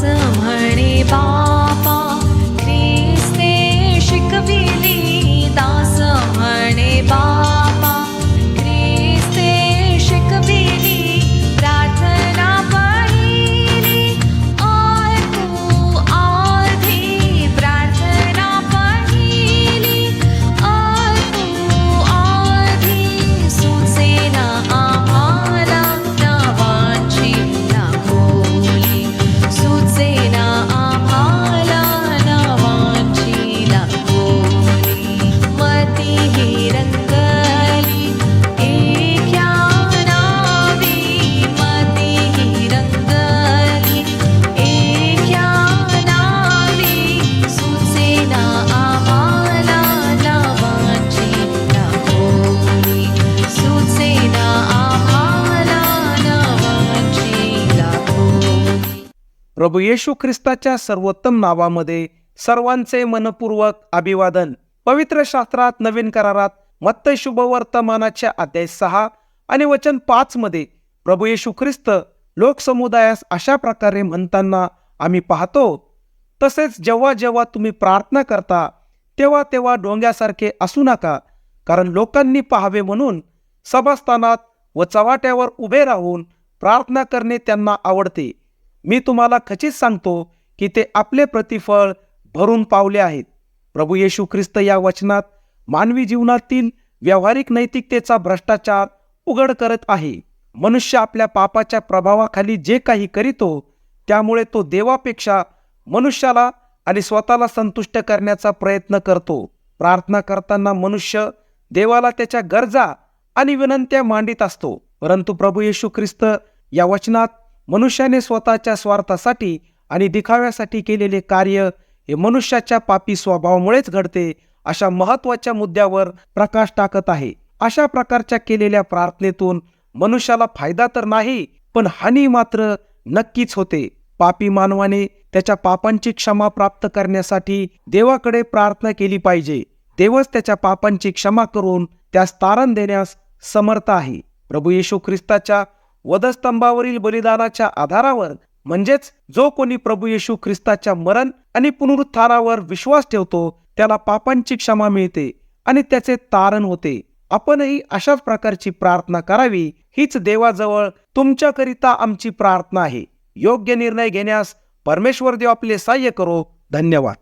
some honey bar. प्रभू येशू ख्रिस्ताच्या सर्वोत्तम नावामध्ये सर्वांचे मनपूर्वक अभिवादन. पवित्र शास्त्रात नवीन करारात मत्त शुभवर्तमानाच्या अध्याय सहा आणि वचन पाच मध्ये प्रभू येशू ख्रिस्त लोकसमुदायास अशा प्रकारे म्हणताना आम्ही पाहतो तसेच जेव्हा जेव्हा तुम्ही प्रार्थना करता तेव्हा तेव्हा डोंग्यासारखे असू नका कारण लोकांनी पाहावे म्हणून सभास्थानात व चवाट्यावर उभे राहून प्रार्थना करणे त्यांना आवडते. मी तुम्हाला खचित सांगतो की ते आपले प्रतिफळ भरून पावले आहेत. प्रभू येशू ख्रिस्त या वचनात मानवी जीवनातील व्यावहारिक नैतिकतेचा भ्रष्टाचार उघड करत आहे. मनुष्य आपल्या पापाच्या प्रभावाखाली जे काही करीतो त्यामुळे तो देवापेक्षा मनुष्याला आणि स्वतःला संतुष्ट करण्याचा प्रयत्न करतो. प्रार्थना करताना मनुष्य देवाला त्याच्या गरजा आणि विनंत्या मांडित असतो. परंतु प्रभू येशू ख्रिस्त या वचनात मनुष्याने स्वतःच्या स्वार्थासाठी आणि दिखाव्यासाठी केलेले कार्य हे मनुष्याच्या पापी स्वभावामुळेच घडते अशा महत्त्वाच्या मुद्द्यावर प्रकाश टाकत आहे. अशा प्रकारच्या केलेल्या प्रार्थनेतून मनुष्याला फायदा तर नाही पण हानी मात्र नक्कीच होते. पापी मानवाने त्याच्या पापांची क्षमा प्राप्त करण्यासाठी देवाकडे प्रार्थना केली पाहिजे. देवच त्याच्या पापांची क्षमा करून त्यास तारण देण्यास समर्थ आहे. प्रभू येशू ख्रिस्ताच्या वधस्तंभावरील बलिदानाच्या आधारावर म्हणजेच जो कोणी प्रभू येशू ख्रिस्ताच्या मरण आणि पुनरुत्थानावर विश्वास ठेवतो त्याला पापांची क्षमा मिळते आणि त्याचे तारण होते. आपणही अशाच प्रकारची प्रार्थना करावी हीच देवाजवळ तुमच्याकरिता आमची प्रार्थना आहे. योग्य निर्णय घेण्यास परमेश्वर देव आपले सहाय्य करो. धन्यवाद.